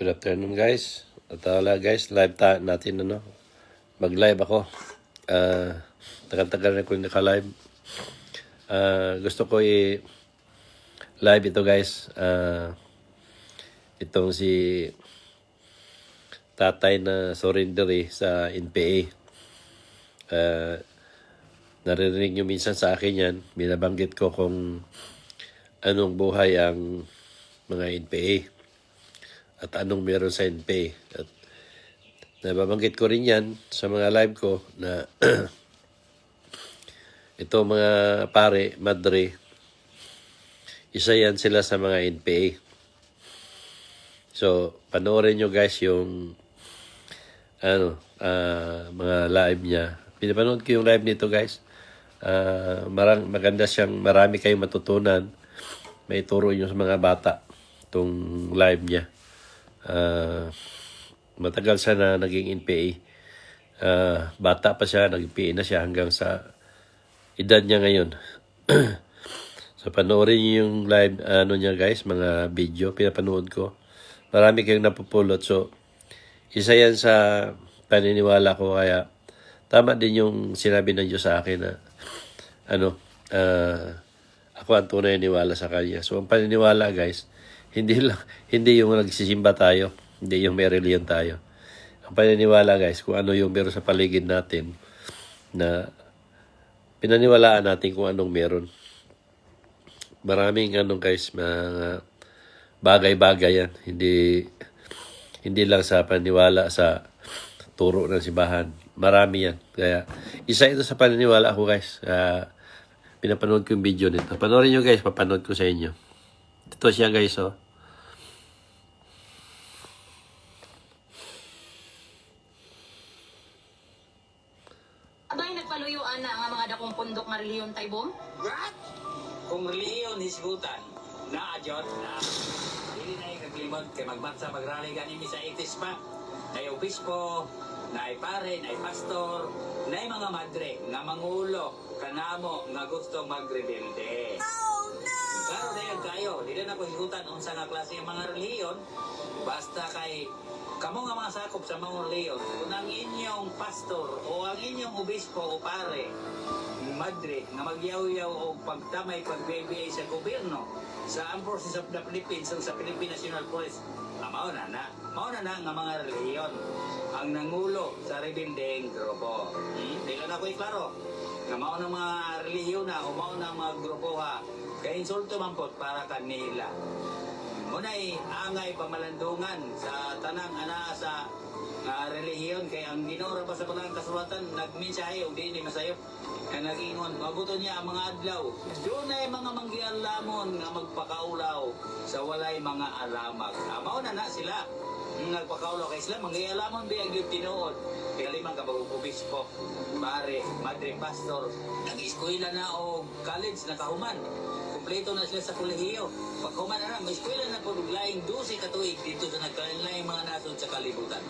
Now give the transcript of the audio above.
Good afternoon guys. At wala guys, live ta natin ano. Mag-live ako. Ah, tagal-tagal na ko yung naka-live. Ah, gusto ko i live ito guys. Ah, itong si tatay na surrender eh, sa NPA. Ah, naririnig nyo minsan sa akin yan. Binabanggit ko kung anong buhay ang mga NPA at anong meron sa NPA. At nababanggit ko rin yan sa mga live ko na ito mga pare, madre, isa yan sila sa mga NPA. So, panoorin nyo guys yung ano, ah, mga live niya. Pinapanood ko yung live nito guys. Ah, marang, maganda siyang, marami kayong matutunan. May turo nyo sa mga bata itong live niya. Ah, matagal siya na naging NPA. Ah, bata pa siya, naging PA na siya hanggang sa edad niya ngayon. so panoorin niyo yung live ano niya guys, mga video pinapanood ko. Marami kayong napupulot. So isa yan sa paniniwala ko kaya tama din yung sinabi ng Diyos sa akin na ano, ah, ako ang tunay na niwala sa Kanya. So ang paniniwala guys, hindi lang, hindi yung nagsisimba tayo, hindi yung may reliyon tayo. Ang paniniwala guys, kung ano yung meron sa paligid natin na pinaniwalaan natin kung anong meron. Maraming ano guys, mga bagay-bagay yan. Hindi hindi lang sa paniwala sa turo ng simbahan. Marami yan. Kaya isa ito sa paniniwala ko guys. Kaya pinapanood ko yung video nito. Panoorin nyo guys, papanood ko sa inyo. Ito siya guys oh. Abay nagpaluyuan na ang mga dakong pundok nga reliyon taybong? What? Kung reliyon hisgutan, na adyon na hindi na yung naglimod kay magmatsa magrally gani mi sa itis pa. Na obispo, na pare, na pastor, na mga madre, nga mangulo, kanamo, nga gusto magrebelde. Klaro na yan kayo, di na ako higutan unsa nga klase ng mga reliyon, basta kay kamo nga mga sakop sa mga reliyon, kung ang inyong pastor o ang inyong obispo o pare, madre nga magyaw-yaw o pagtamay pag-BBA sa gobyerno sa Armed Forces of the Philippines o sa Philippine National Police ah, mao na. Na mao na na nga mga reliyon ang nangulo sa rebindeng grupo. Hmm? di lang ako klaro nga mao na mga reliyon na o mao na mga grupo ha. Kay insulto man po para kanila Munay angay pamalandungan sa tanang ana sa nga relihiyon. Kay ang ginora pa sa panang kasulatan nagmensahe og di ni masayop. Kaya nag-ingon mabuto niya ang mga adlaw. Doon ay mga manggialamon nga magpakaulaw sa walay mga alamak amaw na na sila nga nagpakaulaw kay sila manggialamon biyag yung tinuod kaya limang kabag-obispo pare madre pastor nag-eskwela na o college na kahuman kompleto na sila sa kolehiyo. Pag human na, may eskwela na po laing 12 katuig dito sa nagkalain mga nasod sa kalibutan.